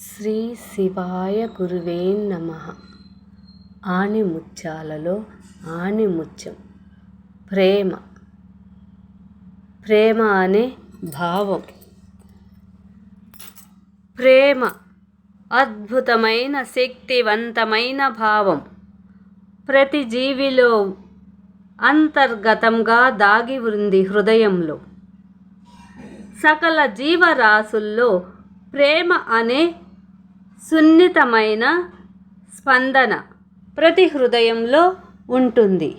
శ్రీ శివాయ గురువే నమ. ఆణిముత్యాలలో ఆణిముత్యం. ప్రేమ. ప్రేమ అనే భావం. ప్రేమ. అద్భుతమైన శక్తివంతమైన భావం. ప్రతి జీవిలో అంతర్గతంగా దాగి ఉంది హృదయంలో. సకల జీవరాశుల్లో ప్రేమ అనే సున్నితమైన స్పందన ప్రతి హృదయంలో ఉంటుంది.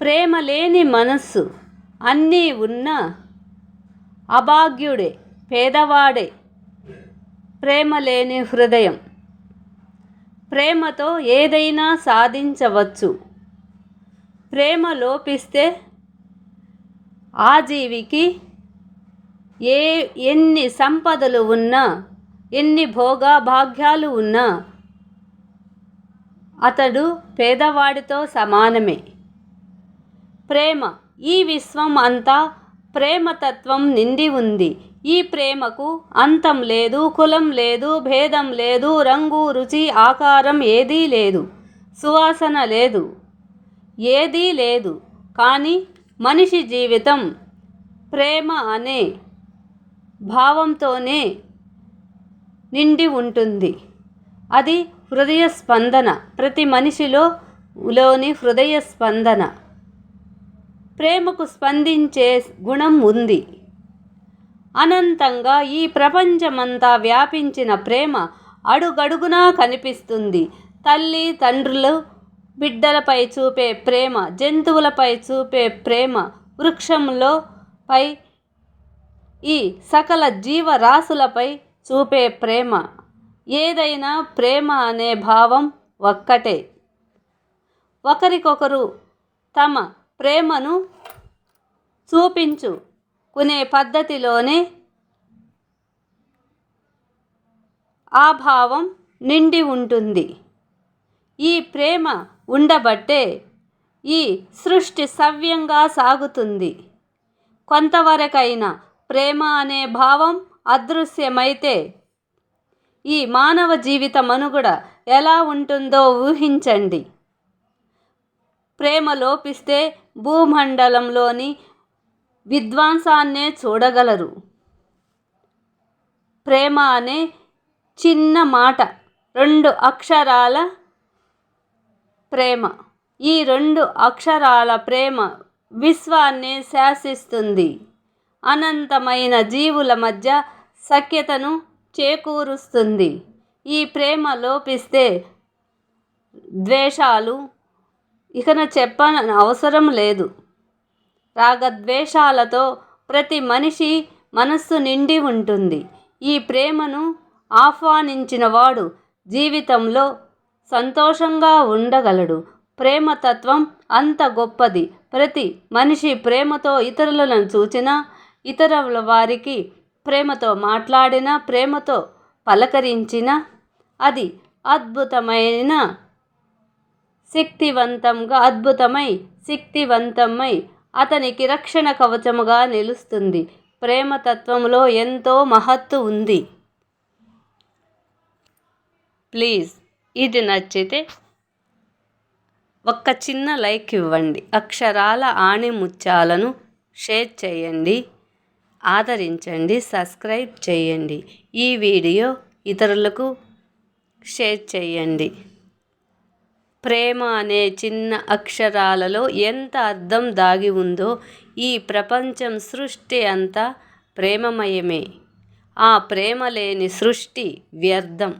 ప్రేమ లేని మనస్సు అన్నీ ఉన్న అభాగ్యుడే పేదవాడే. ప్రేమ లేని హృదయం. ప్రేమతో ఏదైనా సాధించవచ్చు. ప్రేమ లోపిస్తే ఆ జీవికి ఏ ఎన్ని సంపదలు ఉన్నా ఎన్ని భోగభాగ్యాలు ఉన్నా అతడు పేదవాడితో సమానమే. ప్రేమ ఈ విశ్వం అంతా ప్రేమతత్వం నిండి ఉంది. ఈ ప్రేమకు అంతం లేదు కులం లేదు భేదం లేదు రంగు రుచి ఆకారం ఏదీ లేదు. సువాసన లేదు ఏదీ లేదు. కానీ మనిషి జీవితం ప్రేమ అనే భావంతోనే నిండి ఉంటుంది. అది హృదయ స్పందన. ప్రతి మనిషిలో లోని హృదయ స్పందన. ప్రేమకు స్పందించే గుణం ఉంది. అనంతంగా ఈ ప్రపంచమంతా వ్యాపించిన ప్రేమ అడుగడుగునా కనిపిస్తుంది. తల్లి తండ్రులు బిడ్డలపై చూపే ప్రేమ జంతువులపై చూపే ప్రేమ వృక్షంలో పై ఈ సకల జీవరాశులపై చూపే ప్రేమ. ఏదైనా ప్రేమ అనే భావం ఒక్కటే. ఒకరికొకరు తమ ప్రేమను చూపించుకునే పద్ధతిలోనే ఆ భావం నిండి ఉంటుంది. ఈ ప్రేమ ఉండబట్టే ఈ సృష్టి సవ్యంగా సాగుతుంది. కొంతవరకైనా ప్రేమ అనే భావం అదృశ్యమైతే. ఈ మానవ జీవిత మనుగడ ఎలా ఉంటుందో ఊహించండి. ప్రేమ లోపిస్తే భూమండలంలోని విద్వాంసాన్నే చూడగలరు. ప్రేమ అనే చిన్న మాట రెండు అక్షరాల ప్రేమ. ఈ రెండు అక్షరాల ప్రేమ విశ్వాన్ని శాసిస్తుంది. అనంతమైన జీవుల మధ్య సఖ్యతను చేకూరుస్తుంది. ఈ ప్రేమ లోపిస్తే ద్వేషాలు ఇకన చెప్పని అవసరం లేదు. రాగద్వేషాలతో ప్రతి మనిషి మనస్సు నిండి ఉంటుంది. ఈ ప్రేమను ఆహ్వానించిన వాడు జీవితంలో సంతోషంగా ఉండగలడు. ప్రేమతత్వం అంత గొప్పది. ప్రతి మనిషి ప్రేమతో ఇతరులను చూచినా ఇతరుల వారికి ప్రేమతో మాట్లాడిన ప్రేమతో పలకరించిన అది అద్భుతమైన శక్తివంతంగా అద్భుతమై శక్తివంతమై అతనికి రక్షణ కవచముగా నిలుస్తుంది. ప్రేమతత్వంలో ఎంతో మహత్తు ఉంది. ప్లీజ్ ఇది నచ్చితే ఒక్క చిన్న లైక్ ఇవ్వండి. అక్షరాల ఆణిముత్యాలను షేర్ చేయండి. ఆదరించండి సబ్స్క్రైబ్ చేయండి ఈ వీడియో ఇతరులకు షేర్ చేయండి. ప్రేమ అనే చిన్న అక్షరాలలో ఎంత అర్థం దాగి ఉందో ఈ ప్రపంచం సృష్టి అంతా ప్రేమమయమే. ఆ ప్రేమ లేని సృష్టి వ్యర్థం.